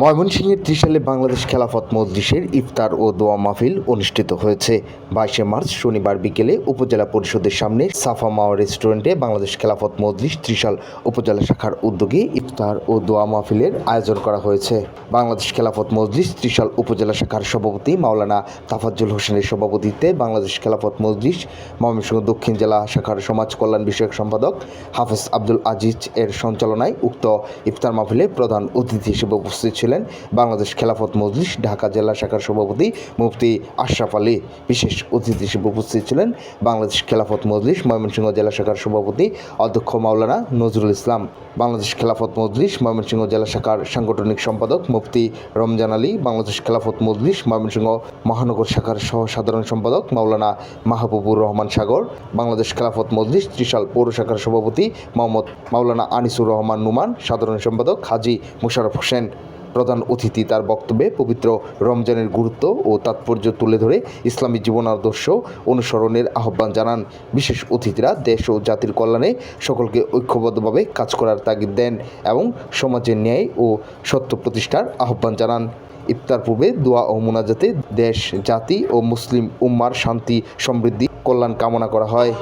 ময়মনসিংহের ত্রিশালে বাংলাদেশ খেলাফত মজলিসের ইফতার ও দোয়া মাহফিল অনুষ্ঠিত হয়েছে। বাইশে মার্চ শনিবার বিকেলে উপজেলা পরিষদের সামনে সাফা মাওয়া রেস্টুরেন্টে বাংলাদেশ খেলাফত মজলিস ত্রিশাল উপজেলা শাখার উদ্যোগে ইফতার ও দোয়া মাহফিলের আয়োজন করা হয়েছে। বাংলাদেশ খেলাফত মজলিস ত্রিশাল উপজেলা শাখার সভাপতি মাওলানা তাফাজ্জুল হোসেনের সভাপতিত্বে বাংলাদেশ খেলাফত মজলিস ময়মনসিংহ দক্ষিণ জেলা শাখার সমাজ কল্যাণ বিষয়ক সম্পাদক হাফেজ আব্দুল আজিজ এর সঞ্চালনায় উক্ত ইফতার মাহফিলে প্রধান অতিথি হিসেবে উপস্থিত ছিলেন বাংলাদেশ খেলাফত মজলিস, ঢাকা জেলা শাখার সভাপতি মুফতি আশরাফ আলী। বিশেষ অতিথি হিসেবে উপস্থিত ছিলেন বাংলাদেশ খেলাফত মজলিস, ময়মনসিংহ জেলা শাখার সভাপতি অধ্যক্ষ মাওলানা নজরুল ইসলাম। বাংলাদেশ খেলাফত মজলিস, ময়মনসিংহ জেলা শাখার সাংগঠনিক সম্পাদক মুফতি রমজান আলী। বাংলাদেশ খেলাফত মজলিস, ময়মনসিংহ মহানগর শাখার সহ সাধারণ সম্পাদক মাওলানা মাহবুবুর রহমান সাগর। বাংলাদেশ খেলাফত মজলিস, ত্রিশাল পৌর শাখার সভাপতি মোহাম্মদ মাওলানা আনিসুর রহমান নুমান। সাধারণ সম্পাদক হাজি মুশারফ হোসেন। প্রধান অতিথি তার বক্তব্যে পবিত্র রমজানের গুরুত্ব ও তাৎপর্য তুলে ধরে ইসলামী জীবনাদর্শ অনুসরণের আহ্বান জানান। বিশেষ অতিথিরা দেশ ও জাতির কল্যাণে সকলকে ঐক্যবদ্ধভাবে কাজ করার তাগিদ দেন এবং সমাজের ন্যায় ও সত্য প্রতিষ্ঠার আহ্বান জানান। ইফতার পূর্বে দোয়া ও মোনাজাতে দেশ, জাতি ও মুসলিম উম্মার শান্তি, সমৃদ্ধি, কল্যাণ কামনা করা হয়।